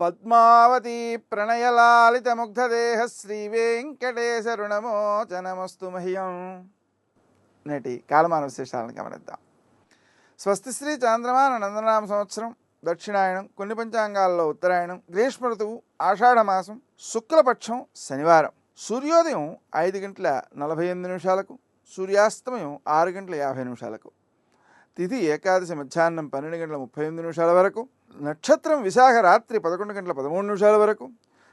పద్మావతి ప్రణయలాలిత ముగ్ధదేహ శ్రీ మహ్యం. నేటి కాలమాన విశేషాలను గమనిద్దాం. స్వస్తి శ్రీ చాంద్రమాన నందనామ సంవత్సరం దక్షిణాయనం కొన్ని పంచాంగాల్లో ఉత్తరాయణం గ్రీష్మ ఋతువు ఆషాఢమాసం శుక్లపక్షం శనివారం. సూర్యోదయం ఐదు గంటల నలభై ఎనిమిది నిమిషాలకు సూర్యాస్తమయం ఆరు గంటల యాభై నిమిషాలకు. తిథి ఏకాదశి మధ్యాహ్నం పన్నెండు గంటల ముప్పై ఎనిమిది నిమిషాల వరకు నక్షత్రం విశాఖ రాత్రి పదకొండు గంటల పదమూడు నిమిషాల వరకు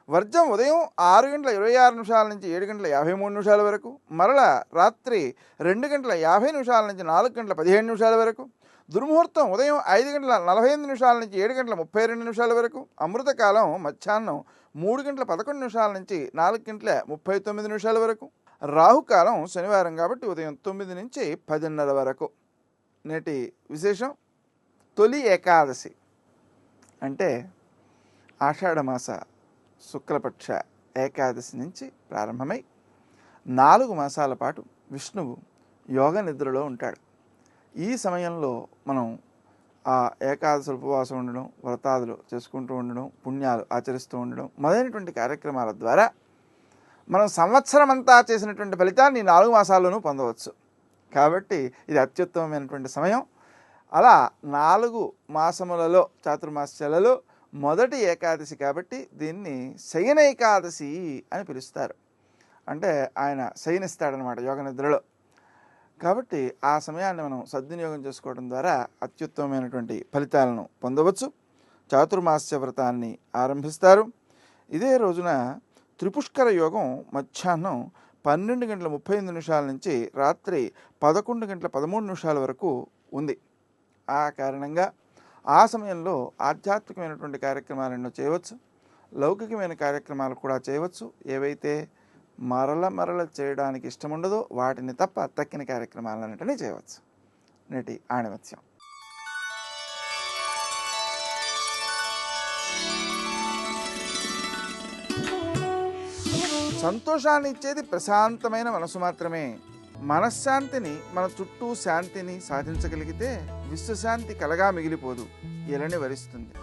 వర్జం ఉదయం ఆరు గంటల ఇరవై ఆరు నిమిషాల నుంచి ఏడు గంటల యాభై మూడు నిమిషాల వరకు మరల రాత్రి రెండు గంటల యాభై నిమిషాల నుంచి నాలుగు గంటల పదిహేను నిమిషాల వరకు దుర్ముహూర్తం ఉదయం ఐదు గంటల నలభై ఎనిమిది నిమిషాల నుంచి ఏడు గంటల ముప్పై రెండు నిమిషాల వరకు అమృతకాలం మధ్యాహ్నం మూడు గంటల పదకొండు నిమిషాల నుంచి నాలుగు గంటల ముప్పై తొమ్మిది నిమిషాల వరకు రాహుకాలం శనివారం కాబట్టి ఉదయం తొమ్మిది నుంచి పదిన్నర వరకు. నేటి విశేషం తొలి ఏకాదశి. అంటే ఆషాఢమాస శుక్లపక్ష ఏకాదశి నుంచి ప్రారంభమై నాలుగు మాసాల పాటు విష్ణువు యోగ నిద్రలో ఉంటాడు. ఈ సమయంలో మనం ఆ ఏకాదశి ఉపవాసం ఉండడం వ్రతాదులు చేసుకుంటూ ఉండడం పుణ్యాలు ఆచరిస్తూ ఉండడం మొదలైనటువంటి కార్యక్రమాల ద్వారా మనం సంవత్సరం అంతా చేసినటువంటి ఫలితాన్ని నాలుగు మాసాల్లోనూ పొందవచ్చు. కాబట్టి ఇది అత్యుత్తమమైనటువంటి సమయం. అలా నాలుగు మాసములలో చాతుర్మాసలలో మొదటి ఏకాదశి కాబట్టి దీన్ని శయన ఏకాదశి అని పిలుస్తారు. అంటే ఆయన శయనిస్తాడనమాట యోగ నిద్రలో. కాబట్టి ఆ సమయాన్ని మనం సద్వినియోగం చేసుకోవడం ద్వారా అత్యుత్తమమైనటువంటి ఫలితాలను పొందవచ్చు. చాతుర్మాస్య వ్రతాన్ని ఆరంభిస్తారు. ఇదే రోజున త్రిపుష్కర యోగం మధ్యాహ్నం పన్నెండు గంటల ముప్పై ఎనిమిది నిమిషాల నుంచి రాత్రి పదకొండు గంటల పదమూడు నిమిషాల వరకు ఉంది. ఆ కారణంగా ఆ సమయంలో ఆధ్యాత్మికమైనటువంటి కార్యక్రమాలు ఎన్నో చేయవచ్చు లౌకికమైన కార్యక్రమాలు కూడా చేయవచ్చు. ఏవైతే మరల మరల చేయడానికి ఇష్టం ఉండదో వాటిని తప్ప తక్కిన కార్యక్రమాలన్నింటినీ చేయవచ్చు. నేటి ఆణిమత్యం. సంతోషాన్ని ఇచ్చేది ప్రశాంతమైన మనసు మాత్రమే. మనశ్శాంతిని మన చుట్టూ శాంతిని సాధించగలిగితే విశ్వశాంతి కలగా మిగిలిపోదు ఇలానే వరిస్తుంది.